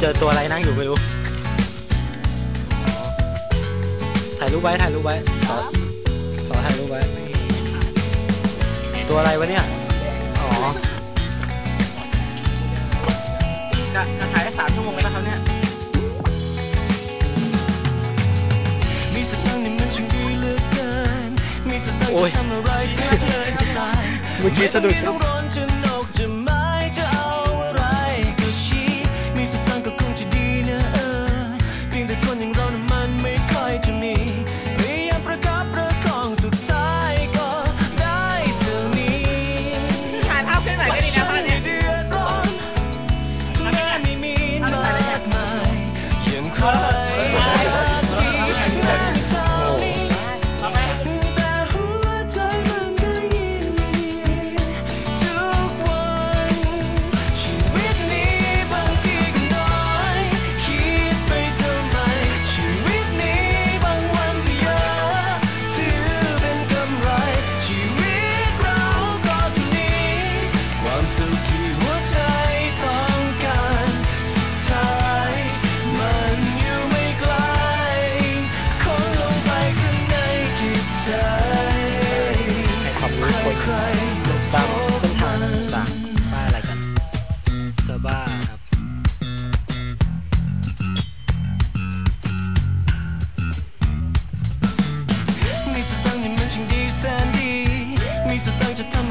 เจอตัวอะไรนั่งอยู่ไม่รู้อ๋อถ่ายรูปไว้ถ่ายรูปไว้ขอขอถ่ายรูปไว้ ตัวอะไรวะเนี่ย อ๋อ จะจะถ่ายได้สามชั่วโมงแล้วนะครับเนี่ย มีสตังค์นี่มันช่างดีเหลือเกินมีสตังค์โอ้ยจะทำอะไรก็เลยจะตาย เมื่อกี้สะดุดคไม่รัต้อบ อย่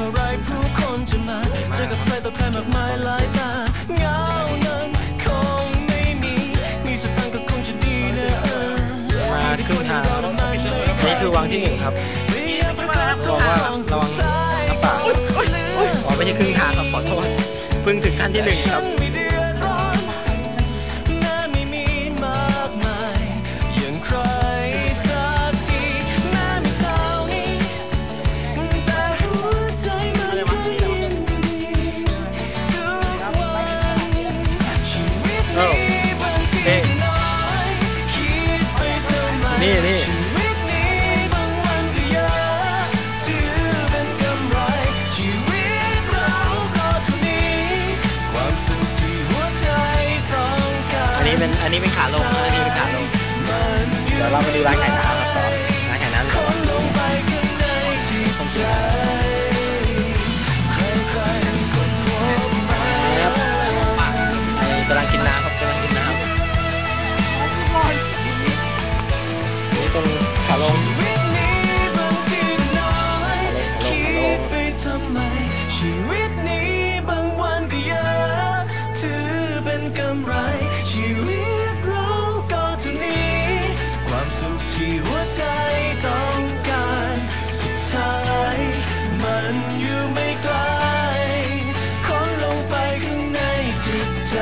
ตังค์จะทำอะไรผู้คนจะมาเจอกับใครต่อใครมากมายหลายตาเหงานั้นคงไม่มี มีสตังค์ก็คงจะดีนะเออมาครึ่งทางนี่คือวังที่หนึ่งครับบอกว่าระวังน้ำป่าอ๋อไม่ใช่ครึ่งทางครับขอโทษเพิ่งถึงขั้นที่หนึ่งครับ นี่นี่ชีวิตนี้บางวันก็เยอะถือเป็นกำไรชีวิตเราก็เท่านี้ความสุขที่หัวใจต้องการอันนี้เป็นอันนี้เป็นขาลงนะอันนี้เป็นขาลง เดี๋ยวเรามาดูร้านขายน้ำ ใจ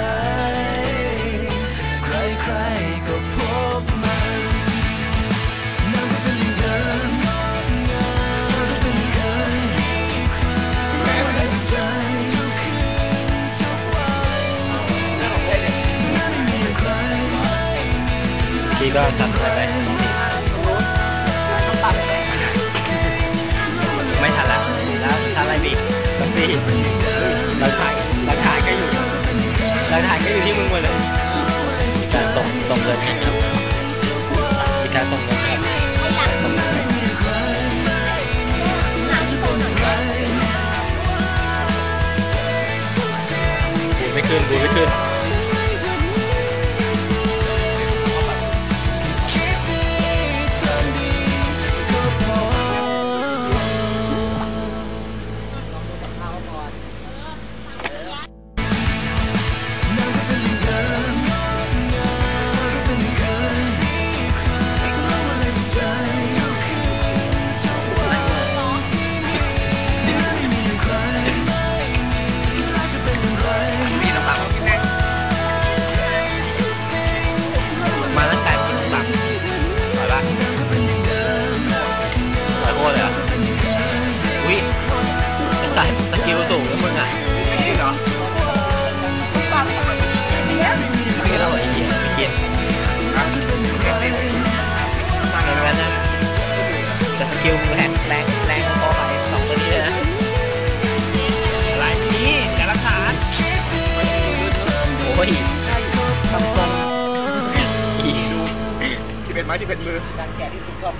ใครๆก็พบมันน้ำก็เป็นย่างเดิมฟ้าก็เป็นอย่างเดิมไม่ได้ใจทุกคืนทุกวันที่ไหนนั้นไม่มีใครพี่ก็ชัดไปไปไม่ทันแล้วแล้วถ้าอะไรบีต้องบี ลักฐานก็อยู่ที่มึงหมดเลยมีการส่งส่งเงินให้ครับมีการส่งเงินครับ สายสกิลสูงนะมึงอะไม่กินเหรอปังเนี้ยไม่กินแล้วไม่เกี่ยไม่กินเหมือนกันนะแต่สกิลมึงแรงแรงแรงพอไปสองตัวนี้เลยนะหลายนี้แต่ละฐานโอ้ยทำตรงที่เป็นไม้ที่เป็นมือการแกะที่ถูกต้อง